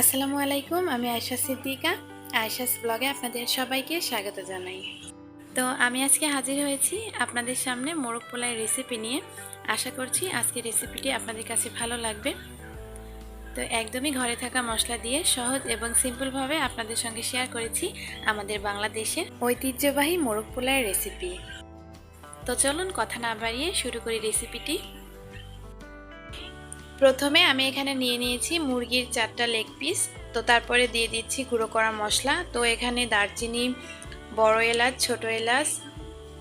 আসসালামু আলাইকুম, আমি আয়শা সিদ্দিকা। আয়শাস ব্লগে আপনাদের সবাইকে স্বাগত জানাই। তো আমি আজকে হাজির হয়েছি আপনাদের সামনে মোরগ পোলার রেসিপি নিয়ে। আশা করছি আজকে রেসিপিটি আপনাদের কাছে ভালো লাগবে। তো একদমই ঘরে থাকা মশলা দিয়ে সহজ এবং সিম্পলভাবে আপনাদের সঙ্গে শেয়ার করেছি আমাদের বাংলাদেশের ঐতিহ্যবাহী মোরগ পোলার রেসিপি তো চলুন কথা না বাড়িয়ে শুরু করি রেসিপিটি প্রথমে আমি এখানে নিয়ে নিয়েছি মুরগির চারটা লেগ পিস তো তারপরে দিয়ে দিচ্ছি গুঁড়ো করা মশলা। তো এখানে দারচিনি, বড় এলাচ, ছোট এলাচ,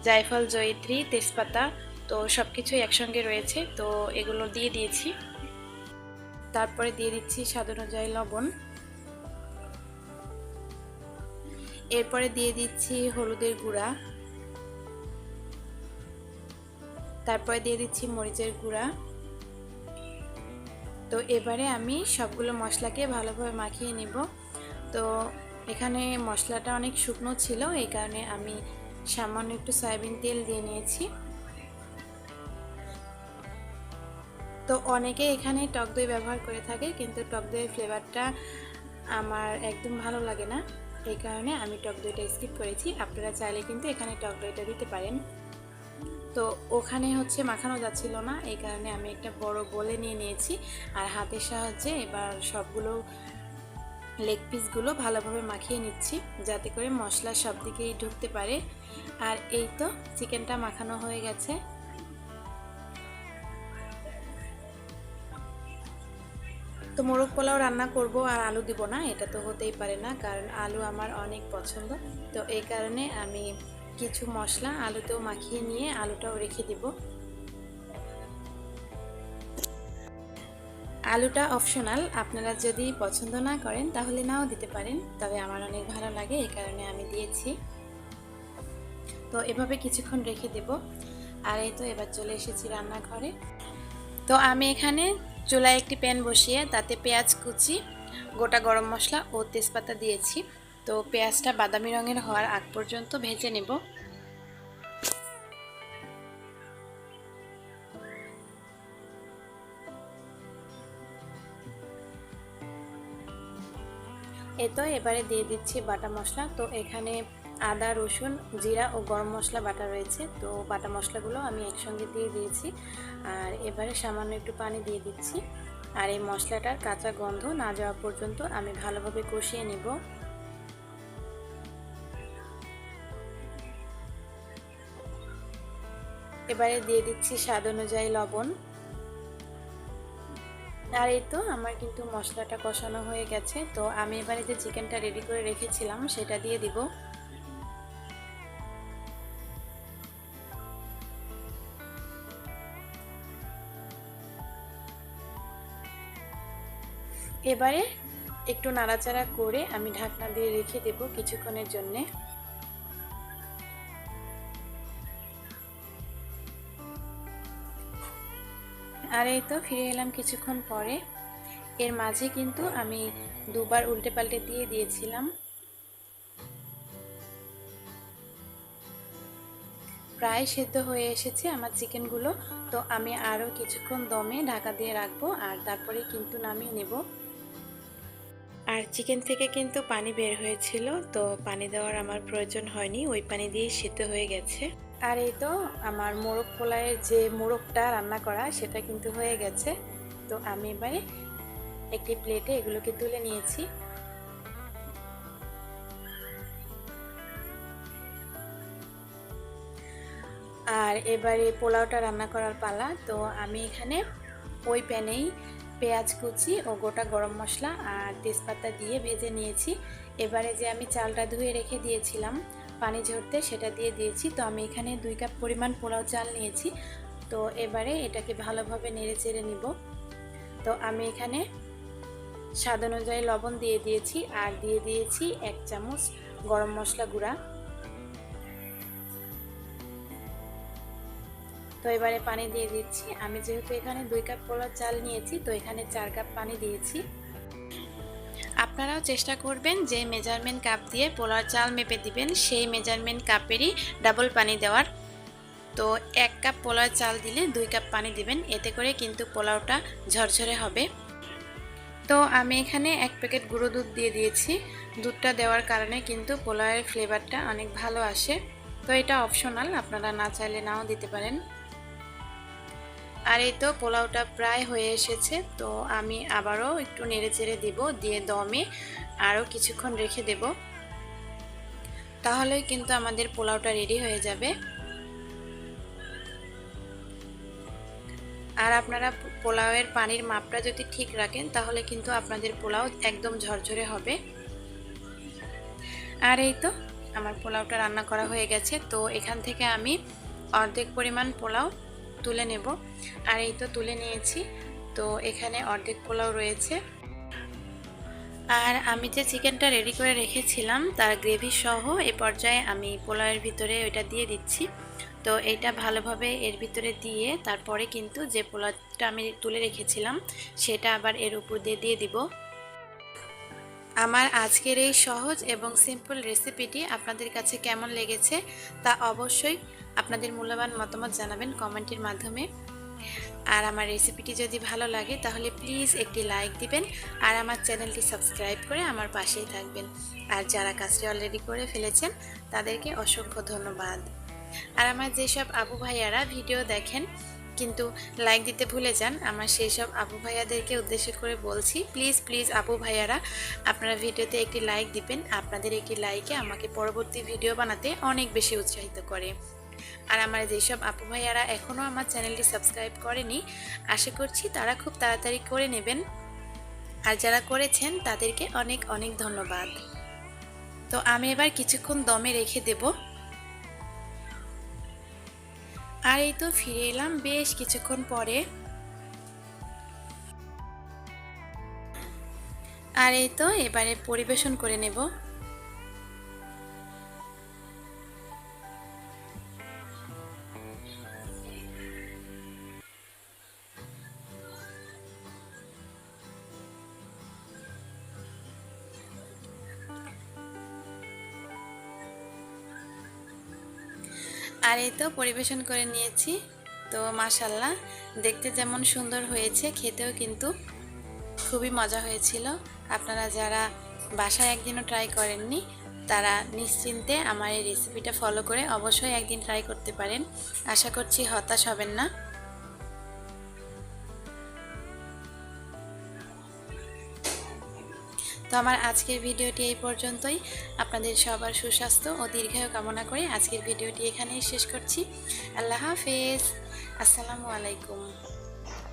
জায়ফল, জয়িত্রী, তেজপাতা, তো সব কিছুই একসঙ্গে রয়েছে। তো এগুলো দিয়ে দিয়েছি। তারপরে দিয়ে দিচ্ছি স্বাদ অনুযায়ী লবণ। এরপরে দিয়ে দিচ্ছি হলুদের গুঁড়া। তারপরে দিয়ে দিচ্ছি মরিচের গুঁড়া। তো এবারে আমি সবগুলো মশলাকে ভালোভাবে মাখিয়ে নিব। তো এখানে মশলাটা অনেক শুকনো ছিল, এই কারণে আমি সামান্য একটু সয়াবিন তেল দিয়ে নিয়েছি। তো অনেকে এখানে টক দই ব্যবহার করে থাকে, কিন্তু টক দইয়ের ফ্লেভারটা আমার একদম ভালো লাগে না। এই কারণে আমি টক দইটা স্কিপ করেছি। আপনারা চাইলে কিন্তু এখানে টক দইটা দিতে পারেন। তো ওখানে হচ্ছে মাখানো যাচ্ছিল না, এই কারণে আমি একটা বড় বলে নিয়ে নিয়েছি। আর হাতের সাহায্যে এবার সবগুলো লেগ পিসগুলো ভালোভাবে মাখিয়ে নিচ্ছি, যাতে করে মশলা সব দিকেই ঢুকতে পারে। আর এই তো চিকেনটা মাখানো হয়ে গেছে। তো মোরগ পোলাও রান্না করব আর আলু দিব না, এটা তো হতেই পারে না, কারণ আলু আমার অনেক পছন্দ। তো এই কারণে আমি কিছু মশলা আলুতেও মাখিয়ে নিয়ে আলুটাও রেখে দিব। আলুটা অপশনাল আপনারা যদি পছন্দ না করেন তাহলে নাও দিতে পারেন, তবে আমার অনেক ভালো লাগে এই কারণে আমি দিয়েছি। তো এভাবে কিছুক্ষণ রেখে দেব। আর এই তো এবার চলে এসেছি রান্নাঘরে। তো আমি এখানে চুলায় একটি প্যান বসিয়ে তাতে পেঁয়াজ কুচি, গোটা গরম মশলা ও তেজপাতা দিয়েছি। তো পেঁয়াজটা বাদামি রঙের হওয়ার আগ পর্যন্ত ভেজে নেব। এ তো এবারে দিয়ে দিচ্ছি বাটা মশলা। তো এখানে আদা, রসুন, জিরা ও গরম মশলা বাটা রয়েছে। তো বাটা মশলাগুলো আমি একসঙ্গে দিয়ে দিয়েছি। আর এবারে সামান্য একটু পানি দিয়ে দিচ্ছি। আর এই মশলাটার কাঁচা গন্ধ না যাওয়া পর্যন্ত আমি ভালোভাবে কষিয়ে নেব। এবারে দিয়ে দিচ্ছি স্বাদ অনুযায়ী লবণ। আর এই তো আমার কিন্তু মশলাটা কষানো হয়ে গেছে। তো আমি এবারে যে চিকেনটা রেডি করে রেখেছিলাম, সেটা দিয়ে দিব। এবারে একটু নাড়াচাড়া করে আমি ঢাকনা দিয়ে রেখে দেব কিছুক্ষণের জন্যে। আর এই তো ফিরে এলাম কিছুক্ষণ পরে। এর মাঝে কিন্তু আমি দুবার উল্টে পাল্টে দিয়ে দিয়েছিলাম। প্রায় সেদ্ধ হয়ে এসেছে আমার চিকেনগুলো। তো আমি আরও কিছুক্ষণ দমে ঢাকা দিয়ে রাখব আর তারপরে কিন্তু নামিয়ে নেব। আর চিকেন থেকে কিন্তু পানি বের হয়েছিল, তো পানি দেওয়ার আমার প্রয়োজন হয়নি। ওই পানি দিয়েই সেদ্ধ হয়ে গেছে। আর এই তো আমার মোরগ পোলায়ের যে মোরগটা রান্না করা, সেটা কিন্তু হয়ে গেছে। তো আমি এবারে একটি প্লেটে এগুলোকে তুলে নিয়েছি। আর এবারে পোলাওটা রান্না করার পালা। তো আমি এখানে ওই প্যানেই পেঁয়াজ কুচি ও গোটা গরম মশলা আর তেজপাতা দিয়ে ভেজে নিয়েছি। এবারে যে আমি চালটা ধুয়ে রেখে দিয়েছিলাম পানি ঝরতে সেটা দিয়ে দিয়েছি। তো আমি এখানে দুই কাপ পরিমাণ পোলাও চাল নিয়েছি। তো এবারে এটাকে ভালোভাবে নেড়ে চেড়ে নিব। তো আমি এখানে স্বাদ অনুযায়ী লবণ দিয়ে দিয়েছি আর দিয়ে দিয়েছি এক চামচ গরম মশলা গুঁড়া। তো এবারে পানি দিয়ে দিচ্ছি। আমি যেহেতু এখানে দুই কাপ পোলাও চাল নিয়েছি, তো এখানে চার কাপ পানি দিয়েছি। আপনারাও চেষ্টা করবেন যে মেজারমেন্ট কাপ দিয়ে পোলার চাল মেপে দিবেন। সেই মেজারমেন্ট কাপেরই ডাবল পানি দেওয়ার। তো এক কাপ পোলার চাল দিলে দুই কাপ পানি দিবেন। এতে করে কিন্তু পোলাওটা ঝরঝরে হবে। তো আমি এখানে এক প্যাকেট গুঁড়ো দুধ দিয়ে দিয়েছি। দুধটা দেওয়ার কারণে কিন্তু পোলাওয়ের ফ্লেভারটা অনেক ভালো আসে। তো এটা অপশনাল, আপনারা না চাইলে নাও দিতে পারেন। আর এই তো পোলাওটা প্রায় হয়ে এসেছে, তো আমি আবারও একটু নেড়ে চেড়ে দেবো, দিয়ে দমে আরও কিছুক্ষণ রেখে দেব। তাহলেই কিন্তু আমাদের পোলাওটা রেডি হয়ে যাবে। আর আপনারা পোলাওয়ের পানির মাপটা যদি ঠিক রাখেন, তাহলে কিন্তু আপনাদের পোলাও একদম ঝরঝরে হবে। আর এই তো, আমার পোলাওটা রান্না করা হয়ে গেছে, তো এখান থেকে আমি অর্ধেক পরিমাণ পোলাও তুলে নেব। আর এই তো তুলে নিয়েছি। তো এখানে অর্ধেক পোলাও রয়েছে। আর আমি যে চিকেনটা রেডি করে রেখেছিলাম, তার গ্রেভি সহ এ পর্যায়ে আমি পোলাওয়ের ভিতরে ওইটা দিয়ে দিচ্ছি। তো এটা ভালোভাবে এর ভিতরে দিয়ে তারপরে কিন্তু যে পোলাওটা আমি তুলে রেখেছিলাম, সেটা আবার এর উপর দিয়ে দিয়ে দিব। আমার আজকের এই সহজ এবং সিম্পল রেসিপিটি আপনাদের কাছে কেমন লেগেছে তা অবশ্যই আপনাদের মূল্যবান মতামত জানাবেন কমেন্টের মাধ্যমে। আর আমার রেসিপিটি যদি ভালো লাগে, তাহলে প্লিজ একটি লাইক দিবেন আর আমার চ্যানেলটি সাবস্ক্রাইব করে আমার পাশেই থাকবেন। আর যারা কাজটি অলরেডি করে ফেলেছেন, তাদেরকে অসংখ্য ধন্যবাদ। আর আমার যেসব আবু ভাইয়ারা ভিডিও দেখেন, কিন্তু লাইক দিতে ভুলে যান, আমার সেই সব আপু ভাইয়াদেরকে উদ্দেশ্য করে বলছি, প্লিজ প্লিজ আপু ভাইয়ারা, আপনারা ভিডিওতে একটি লাইক দিবেন। আপনাদের একটি লাইকে আমাকে পরবর্তী ভিডিও বানাতে অনেক বেশি উৎসাহিত করে। আর আমার যেসব আপু ভাইয়ারা এখনও আমার চ্যানেলটি সাবস্ক্রাইব করেনি, আশা করছি তারা খুব তাড়াতাড়ি করে নেবেন। আর যারা করেছেন, তাদেরকে অনেক অনেক ধন্যবাদ। তো আমি এবার কিছুক্ষণ দমে রেখে দেবো। আর এই তো ফিরে এলাম বেশ কিছুক্ষণ পরে। আর এই তো এবারে পরিবেশন করে নেব। আর এই তো পরিবেশন করে নিয়েছি। তো মাশাল্লাহ, দেখতে যেমন সুন্দর হয়েছে, খেতেও কিন্তু খুবই মজা হয়েছিল। আপনারা যারা বাসায় একদিনও ট্রাই করেননি, তারা নিশ্চিন্তে আমার এই রেসিপিটা ফলো করে অবশ্যই একদিন ট্রাই করতে পারেন। আশা করছি হতাশ হবেন না। তো আমার আজকের ভিডিওটি এই পর্যন্তই। আপনাদের সবার সুস্বাস্থ্য ও দীর্ঘায়ু কামনা করে আজকের ভিডিওটি এখানেই শেষ করছি। আল্লাহ হাফেজ। আসসালামু আলাইকুম।